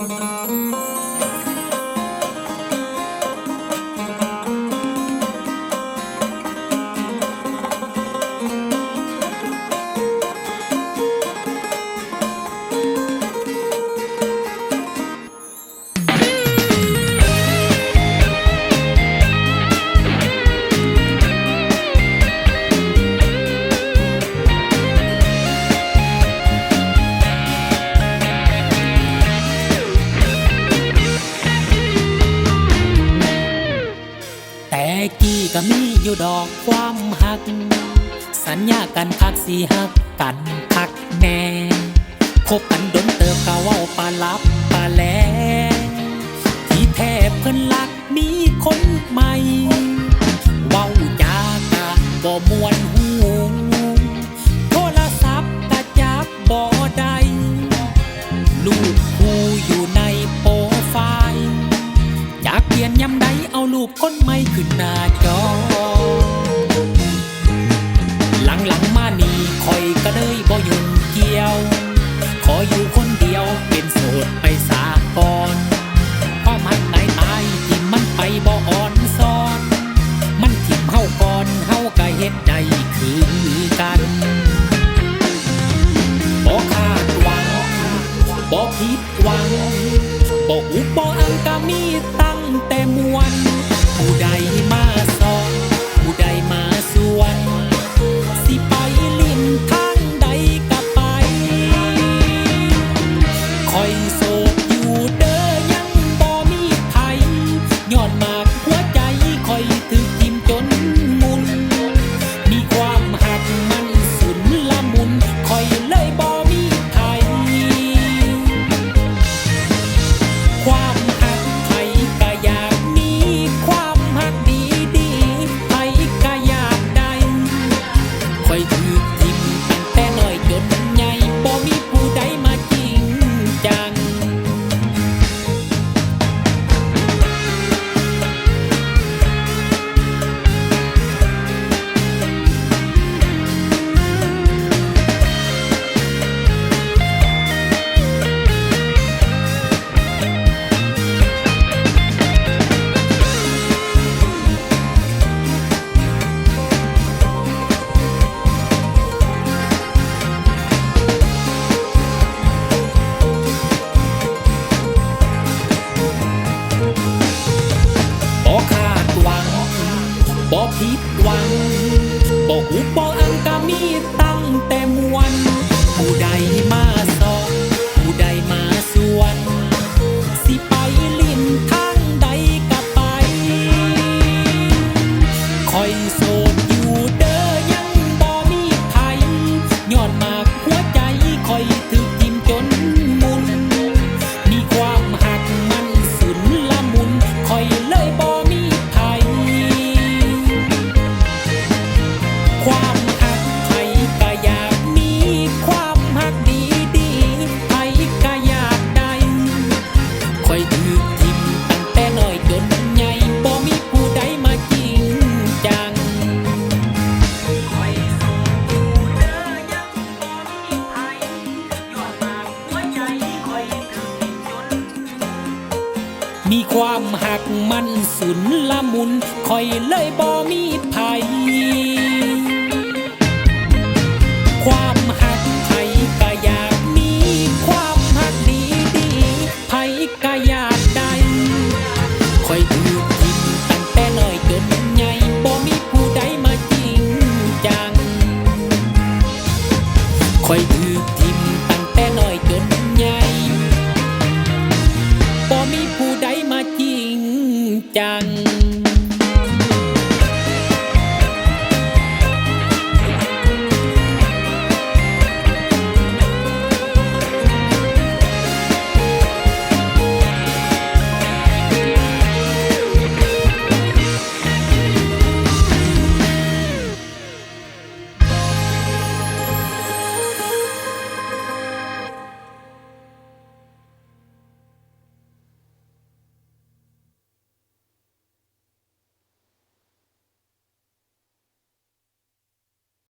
แกี้ก็มีอยู่ดอกความหัก สัญญากันคักสีหักกันคักแน่คบกันดนเติบก็เว้าปลาลับปลาแลที่แท้เพิ่นลักมีคนใหม่ เว้าจากะบ่มวนหู ยำใดเอารูปคนใหม่ขึ้นหน้าจอ หลังๆมานี่คอยก็เลยบ่ยุ่งเกี่ยว ขออยู่คนเดียวเป็นโสดไปสาก่อนเพราะมันตายตายที่มันไปบ่อ่อนซ้อน มันทิ่มเฮาก่อนเฮาก็เฮ็ดได้คือกันบ่คาดหวังบ่ผิดหวังบ่อุบบ่อังก บ่หุบบ่อังกามีตั้งแต่มวนผู้ใดมาสอนผู้ใดมาสวน สิไปลิ้นทางใดก็ไป คอยโสดอยู่เด้อยังบ่มีไผย้อนมากหัวใจคอย ความหักมันสุนละมุนคอยเลยบ่มีภัย